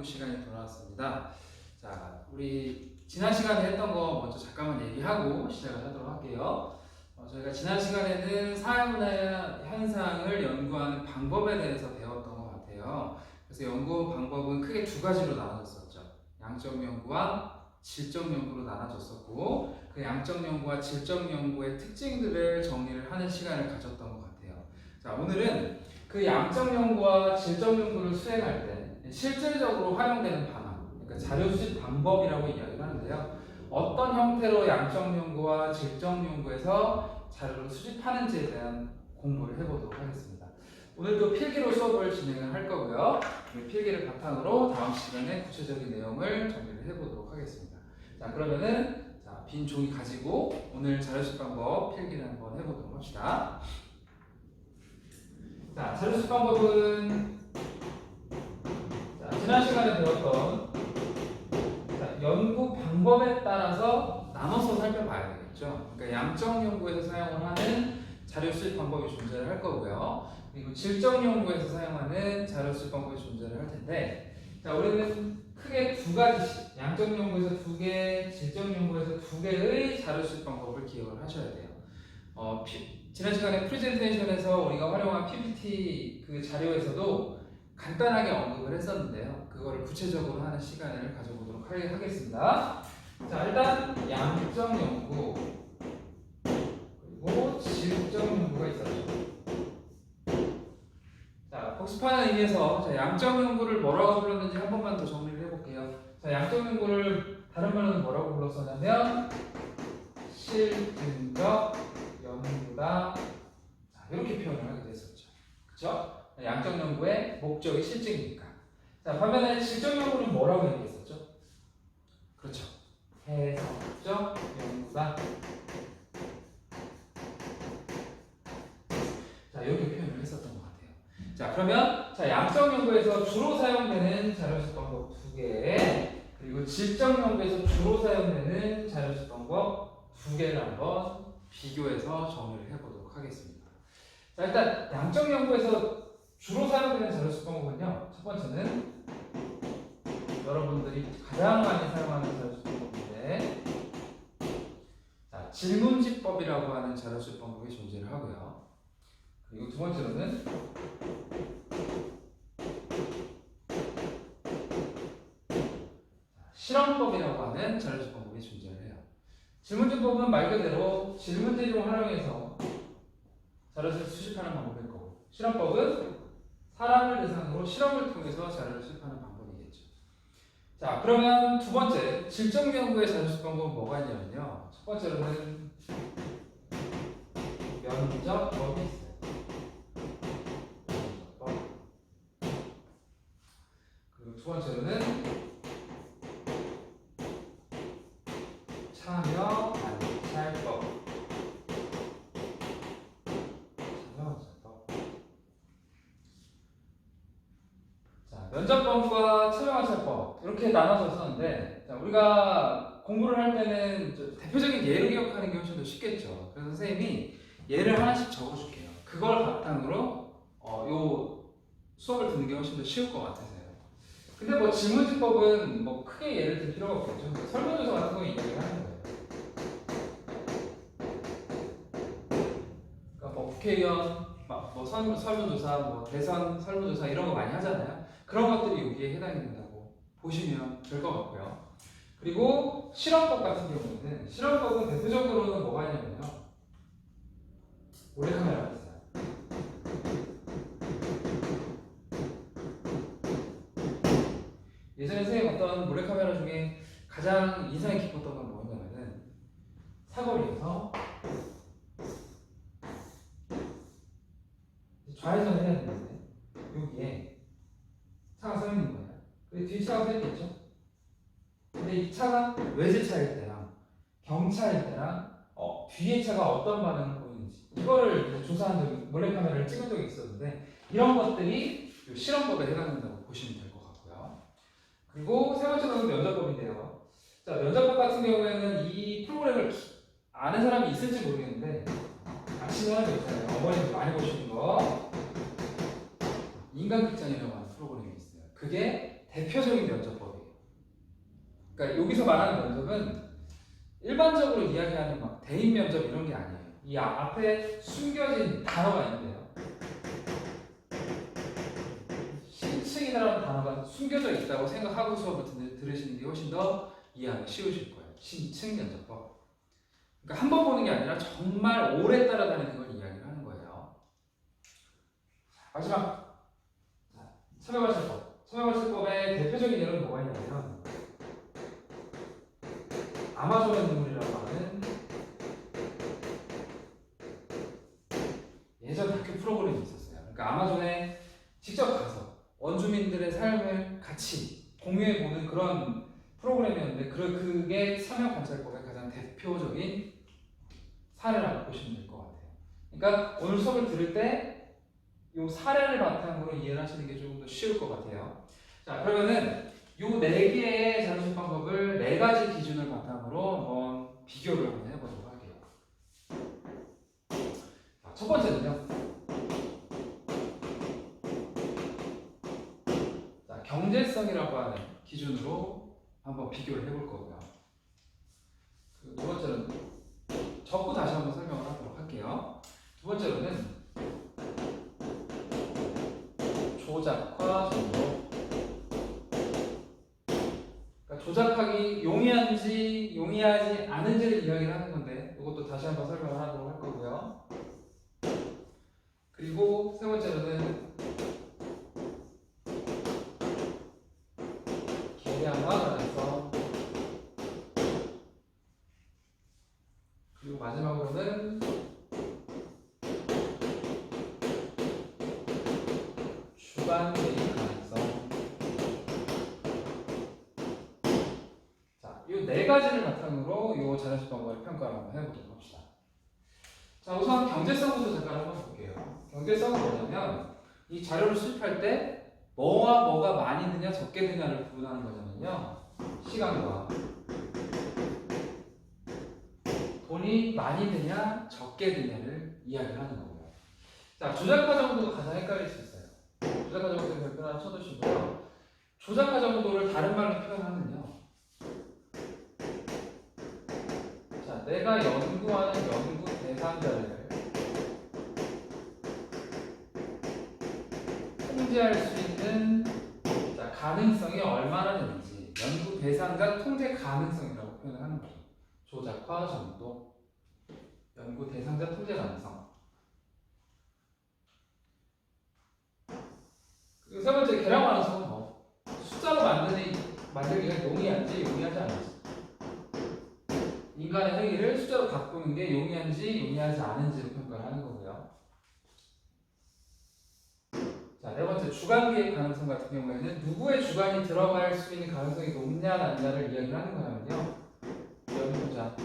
탐구 시간이 돌아왔습니다. 자, 우리 지난 시간에 했던 거 먼저 잠깐만 얘기하고 시작을 하도록 할게요. 어, 저희가 지난 시간에는 사회문화 현상을 연구하는 방법에 대해서 배웠던 것 같아요. 그래서 연구 방법은 크게 두 가지로 나눠졌었죠. 양적 연구와 질적 연구로 나눠졌었고, 그 양적 연구와 질적 연구의 특징들을 정리를 하는 시간을 가졌던 것 같아요. 자, 오늘은 그 양적 연구와 질적 연구를 수행할 때 실질적으로 활용되는 방안, 그러니까 자료 수집 방법이라고 이야기를 하는데요. 어떤 형태로 양적 연구와 질적 연구에서 자료를 수집하는지에 대한 공부를 해보도록 하겠습니다. 오늘도 필기로 수업을 진행을 할 거고요. 이 필기를 바탕으로 다음 시간에 구체적인 내용을 정리를 해보도록 하겠습니다. 자, 그러면은 자, 빈 종이 가지고 오늘 자료 수집 방법 필기를 한번 해보도록 합시다. 자, 자료 수집 방법은 자, 지난 시간에 배웠던 자, 연구 방법에 따라서 나눠서 살펴봐야 되겠죠. 그러니까 양적 연구에서 사용을 하는 자료 수집 방법이 존재를 할 거고요. 그리고 질적 연구에서 사용하는 자료 수집 방법이 존재를 할 텐데, 자, 우리는 크게 두 가지씩, 양적 연구에서 두 개, 질적 연구에서 두 개의 자료 수집 방법을 기억을 하셔야 돼요. 어, 피- 지난 시간에 프레젠테이션에서 우리가 활용한 PPT 그 자료에서도 간단하게 언급을 했었는데요. 그거를 구체적으로 하는 시간을 가져보도록 하- 하겠습니다. 자, 일단 양적 연구 그리고 질적 연구가 있었죠. 자, 복습하는 의미에서 자, 양적 연구를 뭐라고 불렀는지 한 번만 더 정리를 해볼게요. 자, 양적 연구를 다른 말로는 뭐라고 불렀었냐면 실증적 연구다. 자, 이렇게 표현을 하게 됐었죠. 그렇죠? 양적 연구의 목적이 실증이니까. 자, 반면에 질적 연구는 뭐라고 얘기했었죠? 그렇죠. 해석적 연구다. 자, 이렇게 표현을 했었던 것 같아요. 자, 그러면 자, 양적 연구에서 주로 사용되는 자료식 방법 두 개, 그리고 질적 연구에서 주로 사용되는 자료식 방법 두 개를 한번 비교해서 정리를 해보도록 하겠습니다. 자, 일단 양적 연구에서 주로 사용되는 자료식 방법은요. 첫 번째는 여러분들이 가장 많이 사용하는 자료식 방법인데, 자, 질문지법이라고 하는 자료식 방법이 존재를 하고요. 그리고 두 번째로는 실험법이라고 하는 자료집 방법이 존재를 해요. 질문지법은 말 그대로 질문지를 활용해서 자료를 수집하는 방법일 거고 실험법은 사람을 대상으로 실험을 통해서 자료를 수집하는 방법이겠죠. 자, 그러면 두 번째 질적 연구의 자료집 방법은 뭐가 있냐면요. 첫 번째로는 면접법이 있어요. 면접법. 그리고 두 번째로는 참여 관찰법. 참여 관찰법. 자, 면접법과 참여 관찰법 이렇게 나눠서 썼는데 자, 우리가 공부를 할 때는 저 대표적인 예를 기억하는 게 훨씬 더 쉽겠죠. 그래서 선생님이 예를 하나씩 적어줄게요. 그걸 바탕으로 어, 요 수업을 듣는 게 훨씬 더 쉬울 것 같아서요. 근데 뭐 질문지법은 뭐 크게 예를 들 필요가 없겠죠. 그러니까 설문조사 같은 거 이야기를 하는 거예요. 그러니까 뭐 국회의원, 막뭐 설문조사, 뭐 대선 설문조사 이런 거 많이 하잖아요. 그런 것들이 여기에 해당이 된다고 보시면 될 것 같고요. 그리고 실험법 같은 경우는 실험법은 대표적으로는 뭐가 있냐면요. 몰래카메라가 있어요. 예전에 선생님 어떤 몰래카메라 중에 가장 인상이 깊었던 건 뭐냐면은 사거리에서 좌회전을 해야 되는데 여기에 차가 서 있는 거예요. 근데 뒤에 차가 서 있겠죠? 근데 이 차가 외제차일 때랑 경차일 때랑 어, 뒤에 차가 어떤 반응을 보이는지 이거를 조사한 적이 몰래카메라를 찍은 적이 있었는데 이런 것들이 이 실험법에 해당된다고 보시면 될 것 같고요. 그리고 세 번째는 면접법인데요. 자 면접법 같은 경우에는 이 프로그램을 기- 아는 사람이 있을지 모르겠는데 아시는 사람이 있잖아요. 어머님들 많이 보시는 거 인간 극장이라고 하는 프로그램이 있어요. 그게 대표적인 면접법이에요. 그러니까 여기서 말하는 면접은 일반적으로 이야기하는 막 대인 면접 이런 게 아니에요. 이 아- 앞에 숨겨진 단어가 있는데요. 신층이라는 단어가 숨겨져 있다고 생각하고 수업을 듣- 들으시는 게 훨씬 더 이해하기 쉬우실 거예요. 신층 면접법. 그러니까 한 번 보는 게 아니라 정말 오래 따라다니는 걸 이야기를 하는 거예요. 자, 마지막 자, 참여발설법. 참여발설법의 대표적인 예는 뭐가 있냐면 아마존의 눈물이라고 하는 예전 학교 프로그램이 있었어요. 그러니까 아마존에 직접 가서 원주민들의 삶을 같이 공유해 보는 그런 프로그램이었는데 그- 그게 참여관찰법의 가장 대표적인 사례라고 보시면 될 것 같아요. 그러니까 오늘 수업을 들을 때 이 사례를 바탕으로 이해를 하시는 게 조금 더 쉬울 것 같아요. 자 그러면은 이 네 개의 자료집 방법을 네 가지 기준을 바탕으로 한번 비교를 한번 해보도록 할게요. 자, 첫 번째는요. 자, 경제성이라고 하는 기준으로 한번 비교를 해볼 거고요. 그리고 두 번째는 적고 다시 한번 설명을 하도록 할게요. 두 번째로는 조작과 정도. 그러니까 조작하기 용이한지 용이하지 않은지를 이야기를 하는 건데 이것도 다시 한번 설명을 하도록 할 거고요. 그리고 세 번째로는 계량과 가능성 마지막으로는 주관적인 가능성 자, 이 네 가지를 바탕으로 이 자연수 방법을 평가를 한번 해보도록 합시다. 자, 우선 경제성부터 잠깐 한번 볼게요. 경제성은 뭐냐면 이 자료를 수집할 때 뭐와 뭐가 많이 드냐 적게 드냐를 구분하는 거냐면요. 시간과 돈이 많이 드냐 적게 드냐를 이야기하는 거고요. 자, 조작과 정도도 가장 헷갈릴 수 있어요. 조작과 정도 별표 하나 쳐두시고요. 조작과 정도를 다른 말로 표현하면요. 자, 내가 연구하는 연구 대상자를 통제할 수 있는 자, 가능성이 얼마나 되는지 연구 대상자 통제 가능성이라고 표현을 하는 거죠. 조작화 정도, 연구 대상자 통제 가능성. 그리고 세 번째 계량 가능성은 뭐 숫자로 만드는 만들기가 용이한지 용이하지 않은지. 인간의 행위를 숫자로 바꾸는 게 용이한지 용이하지 않은지를 평가를 하는 거고요. 자, 네 번째 주관 기획 가능성 같은 경우에는 누구의 주관이 들어갈 수 있는 가능성이 높냐 낮냐를 이야기를 하는 거냐면요. 연구자.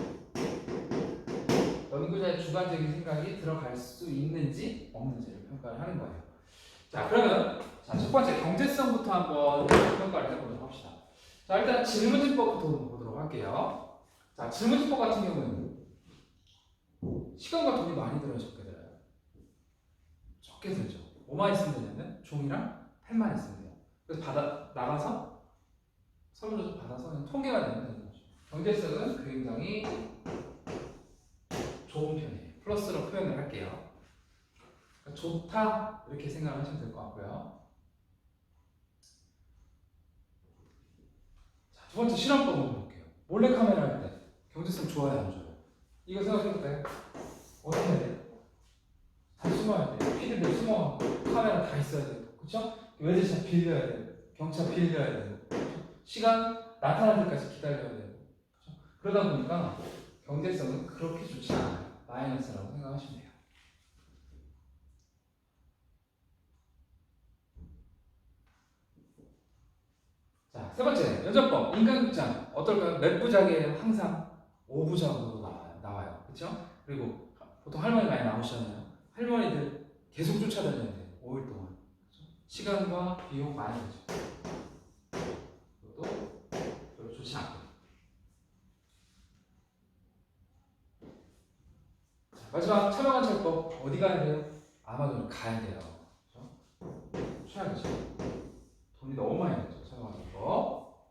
연구자의 주관적인 생각이 들어갈 수 있는지 없는지를 평가를 하는 거예요. 자, 그러면 자, 첫 번째 경제성부터 한번 평가를 해보도록 합시다. 자, 일단 질문집법부터 보도록 할게요. 자, 질문집법 같은 경우에는 시간과 돈이 많이 들어요, 적게 들어요? 적게 들죠. 뭐만 있으면 되냐면 종이랑 펜만 있으면 돼요. 그래서 받아 나가서 설문조사 받아서 통계가 되는 거죠. 경제성은 굉장히 좋은 편이에요. 플러스로 표현을 할게요. 그러니까 좋다 이렇게 생각하시면 될 것 같고요. 자, 두 번째 실험법으로 볼게요. 몰래카메라 할 때 경제성 좋아요, 안 좋아요? 이거 생각해볼까요? 어떻게 해야 돼요? 다 숨어야 돼요. 피디들 숨어 카메라 다 있어야 돼요. 그쵸? 외제차 빌려야 돼요. 경차 빌려야 돼요. 시간 나타날 때까지 기다려야 돼요. 그쵸? 그러다 보니까 경제성은 그렇게 좋지 않아요. 마이너스라고 생각하시면 돼요. 자, 세 번째, 면접법, 인간극장. 어떨까요? 몇 부작이에요? 항상 5부작으로 나와요. 나와 요. 그쵸? 그리고 보통 할머니 많이 나오시잖아요. 할머니들 계속 돼요. 5일 동안. 시간과 비용 많이 들죠. 그것도 별로 좋지 않고. 자, 마지막 참여관찰법 어디 가야 돼요? 아마존 가야 돼요. 그렇죠? 최악이죠. 돈이 너무 많이 들죠. 참여관찰법.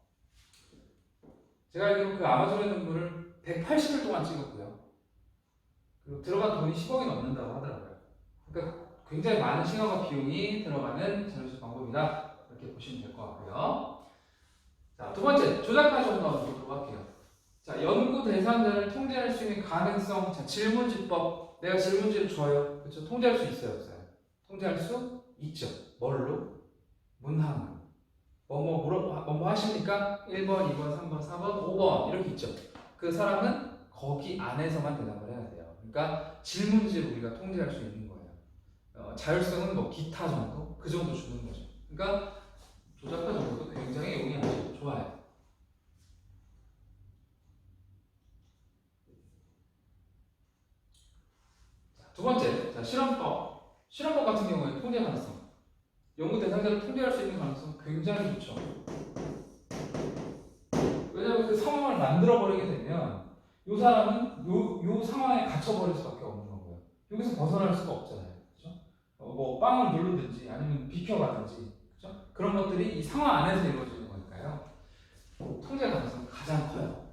제가 알기로 그 아마존의 눈물을 180일 동안 찍었고요. 그리고 들어간 돈이 10억이 넘는다고 하더라고요. 그러니까 굉장히 많은 시간과 비용이 들어가는 자료조사 방법이다. 이렇게 보시면 될 것 같고요. 자, 두 번째, 조작까지 한번 보도록 할게요. 자, 연구 대상자를 통제할 수 있는 가능성, 자, 질문지법. 내가 질문지를 줘요. 그렇죠? 통제할 수 있어요, 없어요? 통제할 수 있죠. 뭘로? 문항으로. 뭐뭐 물어, 뭐뭐 하십니까? 1번, 2번, 3번, 4번, 5번 이렇게 있죠. 그 사람은 거기 안에서만 대답을 해야 돼요. 그러니까 질문지를 우리가 통제할 수 있는 거예요. 어, 자율성은 뭐 기타 정도? 그 정도 주는 거죠. 그러니까 조작가 정도도 굉장히 용이하죠. 좋아요. 자, 두 번째, 자, 실험법. 실험법 같은 경우에 통제 가능성. 연구 대상자를 통제할 수 있는 가능성 굉장히 좋죠. 왜냐하면 그 상황을 만들어 버리게 되면 이 사람은 요, 요 상황에 갇혀 버릴 수밖에 없는 거고요. 여기서 벗어날 수가 없잖아요. 그렇죠? 어, 뭐 빵을 누르든지 아니면 비켜가든지 그렇죠? 그런 것들이 이 상황 안에서 이루어지는 거니까요. 통제 가능성이 가장 커요.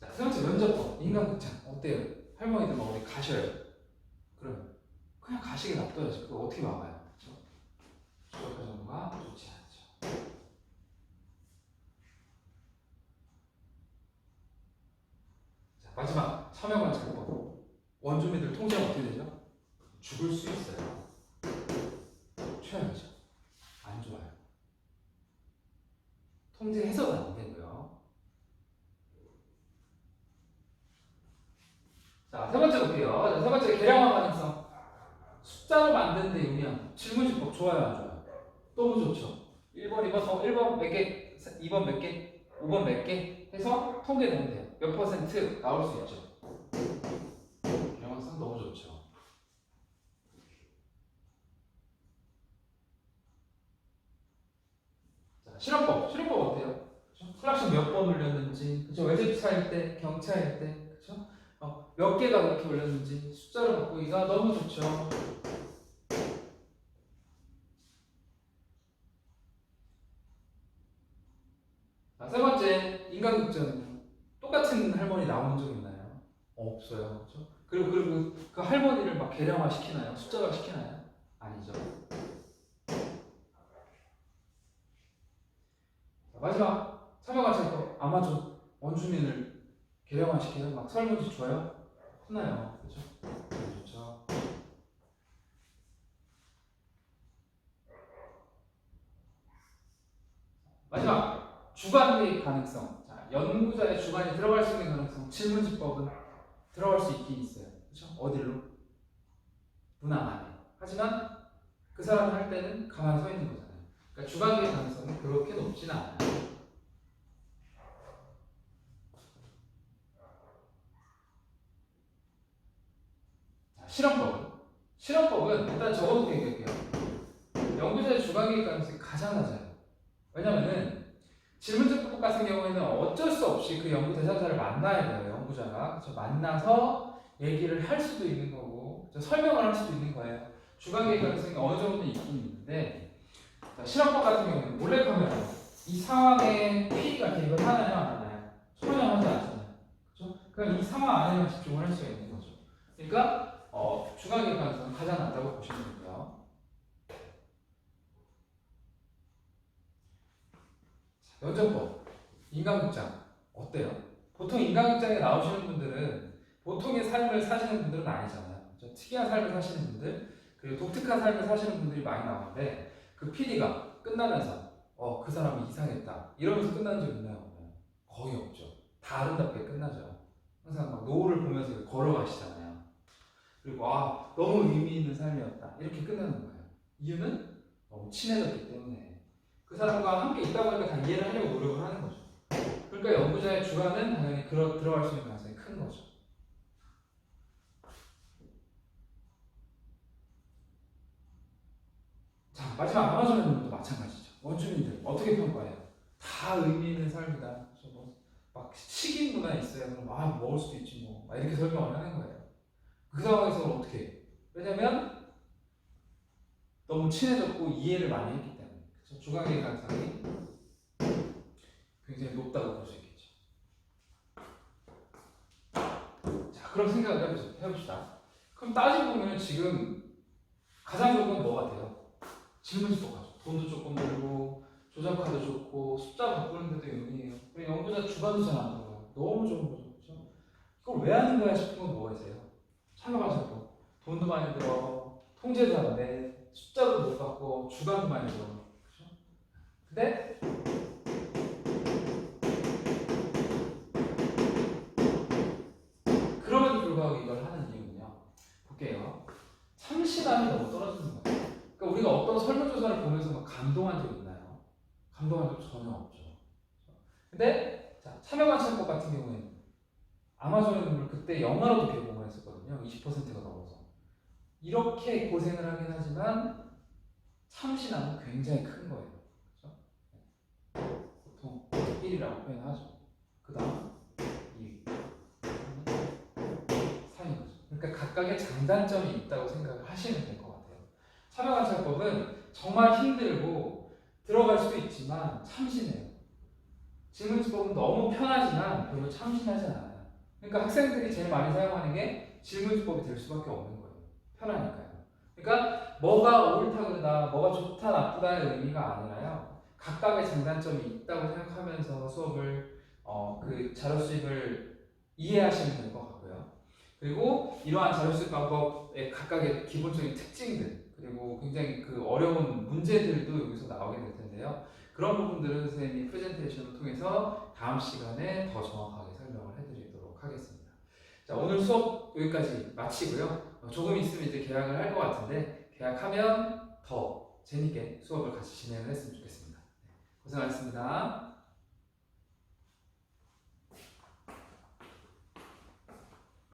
자, 세 번째 면접법 인간극장 어때요? 할머니들 막 어디 가셔요. 그럼 그냥 가시게 놔둬야지. 그거 어떻게 막아요? 그렇죠? 정도가 좋지 않죠. 자, 마지막 참여관 작법. 원주민들 통제가 어떻게 되죠? 죽을 수 있어요. 최악이죠. 안 좋아요. 통제해서는 안되고요. 자, 세 번째 볼게요. 자, 세 번째 계량화 가능성. 숫자로 만드는 데 유리한 질문지법 좋아요, 안 좋아요? 너무 좋죠. 1번, 2번, 어, 1번 몇 개, 2번 몇 개, 5번 몇 개 해서 통계되면 돼요. 몇 퍼센트 나올 수 있죠. 계량화성 너무 좋죠. 자, 실험법. 실험법 어때요? 클락션 몇 번 울렸는지, 그죠? 외제차일 때, 경차일 때, 몇 개가 그렇게 올렸는지 숫자로 바꾸기가 너무 좋죠. 자, 세 번째 인간극장은요. 똑같은 할머니 나오는 적 있나요? 없어요. 그렇죠? 그리고 그리고 그 할머니를 막 계량화 시키나요? 숫자화 시키나요? 아니죠. 자, 마지막 참여가 제거 아마존 원주민을 계량화 시키는 막 설문지 줘요? 혼나요. 그렇죠? 좋죠. 마지막 주관 개입 가능성. 자, 연구자의 주관이 들어갈 수 있는 가능성. 질문지법은 들어갈 수 있긴 있어요. 그렇죠? 어디로? 문항 안에. 하지만 그 사람이 할 때는 가만히 서 있는 거잖아요. 그러니까 주관 개입 가능성은 그렇게 높지는 않아요. 자, 실험법은 실험법은 일단 적어놓고 얘기할게요. 연구자의 주관 개입 가능성이 가장 낮아요. 왜냐면은 질문집법 같은 경우에는 어쩔 수 없이 그 연구 대상자를 만나야 돼요. 연구자가 그래서 만나서 얘기를 할 수도 있는 거고 설명을 할 수도 있는 거예요. 주관 개입 가능성이 어느 정도 있긴 있는데 자, 실험법 같은 경우는 몰래카메라 이 상황에 PD가 개입을 하나요 안 하나요? 전혀 하지 않잖아요. 그렇죠? 그냥 이 상황 안에만 집중을 할 수가 있는 거죠. 그러니까 어, 가능성은 가장 낮다고 보시면 되고요. 면접법, 인간극장 어때요? 보통 인간극장에 나오시는 분들은 보통의 삶을 사시는 분들은 아니잖아요. 좀 특이한 삶을 사시는 분들, 그리고 독특한 삶을 사시는 분들이 많이 나오는데 그 PD가 끝나면서 어 그 사람이 이상했다 이러면서 끝나는 적 있나요? 거의 없죠. 다 아름답게 끝나죠. 항상 막 노을을 보면서 걸어가시잖아요. 그리고 아 너무 의미 있는 삶이었다 이렇게 끝나는 거예요. 이유는 너무 친해졌기 때문에. 그 사람과 함께 있다 보니까 다 이해를 하려고 노력을 하는 거죠. 그러니까 연구자의 주관은 당연히 그러, 들어갈 수 있는 가능성이 큰 거죠. 자, 마지막 아마존의 눈도 마찬가지죠. 원주민들 어떻게 평가해요? 다 의미 있는 삶이다. 뭐, 막 식인 문화 있어요. 그럼 아 먹을 수도 있지 뭐. 막 이렇게 설명을 하는 거예요. 그 상황에서 어떻게 해요? 왜냐면 너무 친해졌고 이해를 많이 했기 때문에. 주관계 가능성이 굉장히 높다고 볼 수 있겠죠. 자, 그럼 생각을 해보시- 해봅시다. 그럼 따지고 보면 지금 가장 좋은 건 뭐 같아요? 질문지법 가죠. 돈도 조금 들고 조작카도 좋고 숫자 바꾸는 데도 용이해요. 그리고 연구자 주관도 잘 안 들어요. 너무 좋은 거죠. 그렇죠? 이걸 왜 하는 거야 싶은 건 뭐가 있어요? 참여하셔도 돈도 많이 들어, 통제도 안 돼, 숫자도 못 바꿔, 주관도 많이 들어. 그렇죠? 근데 그럼에도 불구하고 이걸 하는 이유는요. 볼게요. 참신함이 너무 떨어지는 거예요. 그러니까 우리가 어떤 설문조사를 보면서 막 감동한 적 있나요? 감동한 적 전혀 없죠. 근데 자, 참여 관찰법 같은 경우에는 아마존의 눈물 그때 영화로도 개봉을 했었거든요. 20%가 넘어서. 이렇게 고생을 하긴 하지만 참신함은 굉장히 큰 거예요. 그렇죠? 보통 1이라고 표현하죠. 그 다음 2위, 3위 거죠. 그러니까 각각의 장단점이 있다고 생각을 하시면 될 것 같아요. 참여관찰법은 정말 힘들고 들어갈 수도 있지만 참신해요. 질문지법은 너무 편하지만 별로 참신하지 않아요. 그러니까 학생들이 제일 많이 사용하는 게 질문지법이 될 수밖에 없는 거예요. 편하니까요. 그러니까 뭐가 옳다 그르다, 뭐가 좋다 나쁘다의 의미가 아니라요. 각각의 장단점이 있다고 생각하면서 수업을 어, 그 자료 수입을 이해하시면 될 것 같고요. 그리고 이러한 자료 수입 방법의 각각의 기본적인 특징들 그리고 굉장히 그 어려운 문제들도 여기서 나오게 될 텐데요. 그런 부분들은 선생님이 프레젠테이션을 통해서 다음 시간에 더 정확하게 설명을 해드리도록 하겠습니다. 자 오늘 수업 여기까지 마치고요. 어, 조금 있으면 이제 개학을 할 것 같은데 개학하면 더 재밌게 수업을 같이 진행을 했으면 좋겠습니다. 네, 고생하셨습니다.